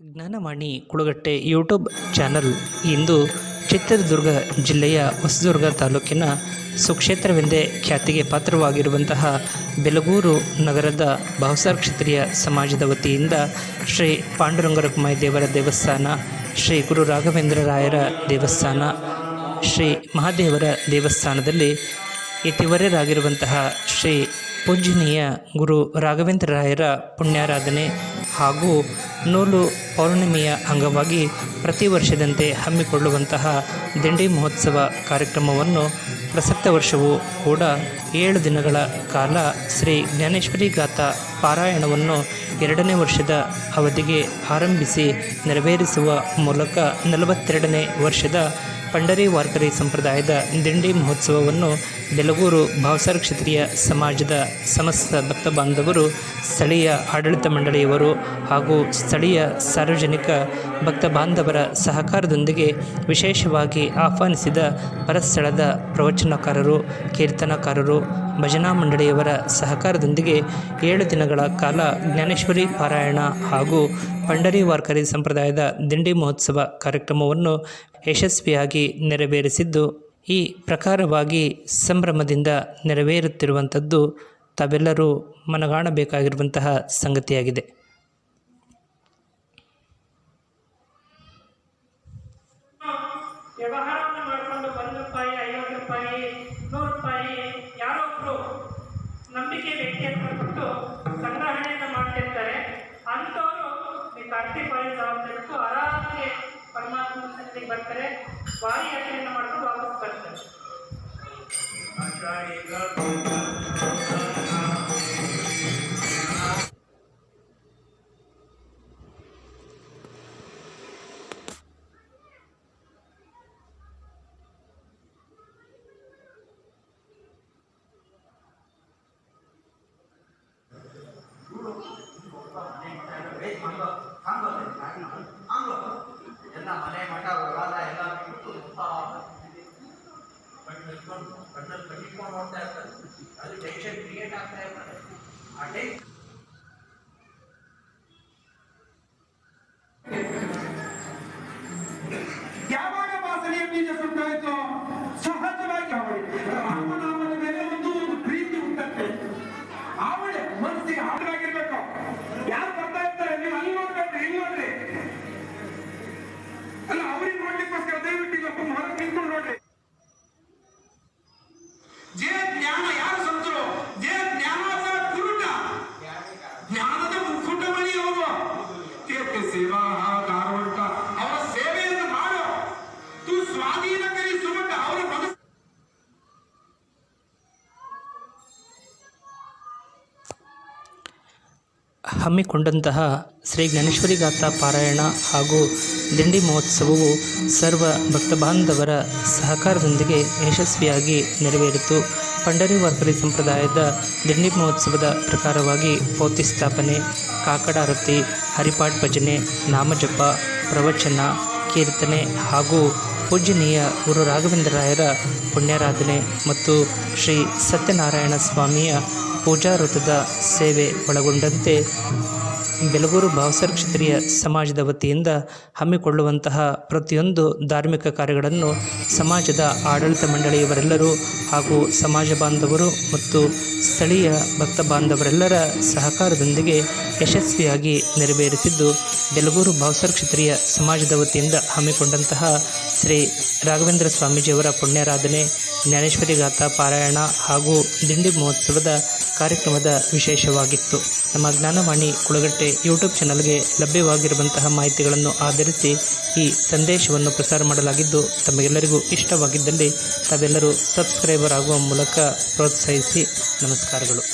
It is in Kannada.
ಜ್ಞಾನವಾಣಿ ಕುಳಗಟ್ಟೆ ಯೂಟ್ಯೂಬ್ ಚಾನಲ್ ಇಂದು ಚಿತ್ರದುರ್ಗ ಜಿಲ್ಲೆಯ ಹೊಸದುರ್ಗ ತಾಲೂಕಿನ ಸುಕ್ಷೇತ್ರವೆಂದೇ ಖ್ಯಾತಿಗೆ ಪಾತ್ರವಾಗಿರುವಂತಹ ಬೆಲಗೂರು ನಗರದ ಭಾವಸಾರ್ ಕ್ಷತ್ರಿಯ ಸಮಾಜದ ವತಿಯಿಂದ ಶ್ರೀ ಪಾಂಡುರಂಗರಕುಮಾಯಿ ದೇವರ ದೇವಸ್ಥಾನ, ಶ್ರೀ ಗುರು ರಾಘವೇಂದ್ರ ರಾಯರ ದೇವಸ್ಥಾನ, ಶ್ರೀ ಮಹಾದೇವರ ದೇವಸ್ಥಾನದಲ್ಲಿ ಇತಿವರ್ಯರಾಗಿರುವಂತಹ ಶ್ರೀ ಪೂಜನೀಯ ಗುರು ರಾಘವೇಂದ್ರ ರಾಯರ ಪುಣ್ಯಾರಾಧನೆ ಹಾಗೂ ನೂಲು ಪೌರ್ಣಿಮೆಯ ಅಂಗವಾಗಿ ಪ್ರತಿ ವರ್ಷದಂತೆ ಹಮ್ಮಿಕೊಳ್ಳುವಂತಹ ದಿಂಡಿ ಮಹೋತ್ಸವ ಕಾರ್ಯಕ್ರಮವನ್ನು ಪ್ರಸಕ್ತ ವರ್ಷವೂ ಕೂಡ ಏಳು ದಿನಗಳ ಕಾಲ ಶ್ರೀ ಜ್ಞಾನೇಶ್ವರಿ ಗಾಥಾ ಪಾರಾಯಣವನ್ನು ಎರಡನೇ ವರ್ಷದ ಅವಧಿಗೆ ಆರಂಭಿಸಿ ನೆರವೇರಿಸುವ ಮೂಲಕ ನಲವತ್ತೆರಡನೇ ವರ್ಷದ ಪಂಡರಿ ವಾರ್ಕರಿ ಸಂಪ್ರದಾಯದ ದಿಂಡಿ ಮಹೋತ್ಸವವನ್ನು ಬೆಲಗೂರು ಭಾವಸಾರ ಕ್ಷತ್ರಿಯ ಸಮಾಜದ ಸಮಸ್ತ ಭಕ್ತ ಬಾಂಧವರು, ಸ್ಥಳೀಯ ಆಡಳಿತ ಮಂಡಳಿಯವರು ಹಾಗೂ ಸ್ಥಳೀಯ ಸಾರ್ವಜನಿಕ ಭಕ್ತ ಬಾಂಧವರ ಸಹಕಾರದೊಂದಿಗೆ ವಿಶೇಷವಾಗಿ ಆಹ್ವಾನಿಸಿದ ಪರಸ್ಥಳದ ಪ್ರವಚನಕಾರರು, ಕೀರ್ತನಕಾರರು, ಭಜನಾ ಮಂಡಳಿಯವರ ಸಹಕಾರದೊಂದಿಗೆ ಏಳು ದಿನಗಳ ಕಾಲ ಜ್ಞಾನೇಶ್ವರಿ ಪಾರಾಯಣ ಹಾಗೂ ಪಂಡರಿ ವಾರ್ಕರಿ ಸಂಪ್ರದಾಯದ ದಿಂಡಿ ಮಹೋತ್ಸವ ಕಾರ್ಯಕ್ರಮವನ್ನು ಯಶಸ್ವಿಯಾಗಿ ನೆರವೇರಿಸಿದ್ದು, ಈ ಪ್ರಕಾರವಾಗಿ ಸಂಭ್ರಮದಿಂದ ನೆರವೇರುತ್ತಿರುವಂಥದ್ದು ತಾವೆಲ್ಲರೂ ಮನಗಾಣಬೇಕಾಗಿರುವಂತಹ ಸಂಗತಿಯಾಗಿದೆ. ವ್ಯವಹಾರವನ್ನು ಒಂದು ರೂಪಾಯಿ, ಐವತ್ತು ಸಂಗ್ರಹಣೆಯನ್ನು ಮಾಡ್ತಿರ್ತಾರೆ. ಅಂಥವರು ಈ ಕಾರ್ತಿಕ ವಾರಿ ಜವಾಬ್ದಾರಿಟ್ಟು ಆರಾಮಾಗಿ ಪರಮಾತ್ಮ ಸನ್ನಿಧಿಗೆ ಬರ್ತಾರೆ ವಾರಿ ಯಾತ್ರೆಯನ್ನು ಮಾಡ್ಕೊಂಡು ವಾಪಸ್ ಬರ್ತಾರೆ ಎಲ್ಲ ಮನೆ ಮಠ ವ್ಯವಹಾರ ಎಲ್ಲ ಬಿಟ್ಟು ಕಣ್ಣಲ್ಲಿ ಕಣ್ಣಿಟ್ಕೊಂಡು ನೋಡ್ತಾ ಇರ್ತಾರೆ ಅದು ಟೆನ್ಷನ್ ಕ್ರಿಯೇಟ್ ಆಗ್ತಾ ಇರ್ತಾರೆ ಆ ಟೆನ್ಷನ್ ಹಮ್ಮಿಕೊಂಡಂತಹ ಶ್ರೀ ಜ್ಞಾನೇಶ್ವರಿ ಗಾಥಾ ಪಾರಾಯಣ ಹಾಗೂ ದಿಂಡಿ ಮಹೋತ್ಸವವು ಸರ್ವ ಭಕ್ತ ಬಾಂಧವರ ಸಹಕಾರದೊಂದಿಗೆ ಯಶಸ್ವಿಯಾಗಿ ನೆರವೇರಿತು. ಪಂಡರಿ ವಾರ್ಕರಿ ಸಂಪ್ರದಾಯದ ದಿಂಡಿ ಮಹೋತ್ಸವದ ಪ್ರಕಾರವಾಗಿ ಪೌತಿ ಸ್ಥಾಪನೆ ಕಾಕಡಾರತಿ ಹರಿಪಾಠ್ ಭಜನೆ, ನಾಮಜಪ, ಪ್ರವಚನ, ಕೀರ್ತನೆ ಹಾಗೂ ಪೂಜನೀಯ ಗುರು ರಾಘವೇಂದ್ರ ರಾಯರ ಪುಣ್ಯಾರಾಧನೆ ಮತ್ತು ಶ್ರೀ ಸತ್ಯನಾರಾಯಣ ಸ್ವಾಮಿಯ ಪೂಜಾ ವೃತ್ತದ ಸೇವೆ ಒಳಗೊಂಡಂತೆ ಬೆಲಗೂರು ಭಾವಸರ್ ಕ್ಷತ್ರಿಯ ಸಮಾಜದ ವತಿಯಿಂದ ಹಮ್ಮಿಕೊಳ್ಳುವಂತಹ ಪ್ರತಿಯೊಂದು ಧಾರ್ಮಿಕ ಕಾರ್ಯಗಳನ್ನು ಸಮಾಜದ ಆಡಳಿತ ಮಂಡಳಿಯವರೆಲ್ಲರೂ ಹಾಗೂ ಸಮಾಜ ಬಾಂಧವರು ಮತ್ತು ಸ್ಥಳೀಯ ಭಕ್ತ ಬಾಂಧವರೆಲ್ಲರ ಸಹಕಾರದೊಂದಿಗೆ ಯಶಸ್ವಿಯಾಗಿ ನೆರವೇರಿಸಿದ್ದು ಬೆಲಗೂರು ಭಾವಸರ್ ಕ್ಷತ್ರಿಯ ಸಮಾಜದ ವತಿಯಿಂದ ಹಮ್ಮಿಕೊಂಡಂತಹ ಶ್ರೀ ರಾಘವೇಂದ್ರ ಸ್ವಾಮೀಜಿಯವರ ಪುಣ್ಯಾರಾಧನೆ, ಜ್ಞಾನೇಶ್ವರಿ ಗಾಥಾ ಪಾರಾಯಣ ಹಾಗೂ ದಿಂಡಿ ಮಹೋತ್ಸವದ ಕಾರ್ಯಕ್ರಮದ ವಿಶೇಷವಾಗಿತ್ತು. ನಮ್ಮ ಜ್ಞಾನವಾಣಿ ಕುಳಗಟ್ಟೆ ಯೂಟ್ಯೂಬ್ ಚಾನಲ್ಗೆ ಲಭ್ಯವಾಗಿರುವಂತಹ ಮಾಹಿತಿಗಳನ್ನು ಆಧರಿಸಿ ಈ ಸಂದೇಶವನ್ನು ಪ್ರಸಾರ ಮಾಡಲಾಗಿದ್ದು, ತಮಗೆಲ್ಲರಿಗೂ ಇಷ್ಟವಾಗಿದ್ದಲ್ಲಿ ತಾವೆಲ್ಲರೂ ಸಬ್ಸ್ಕ್ರೈಬರ್ ಆಗುವ ಮೂಲಕ ಪ್ರೋತ್ಸಾಹಿಸಿ. ನಮಸ್ಕಾರಗಳು.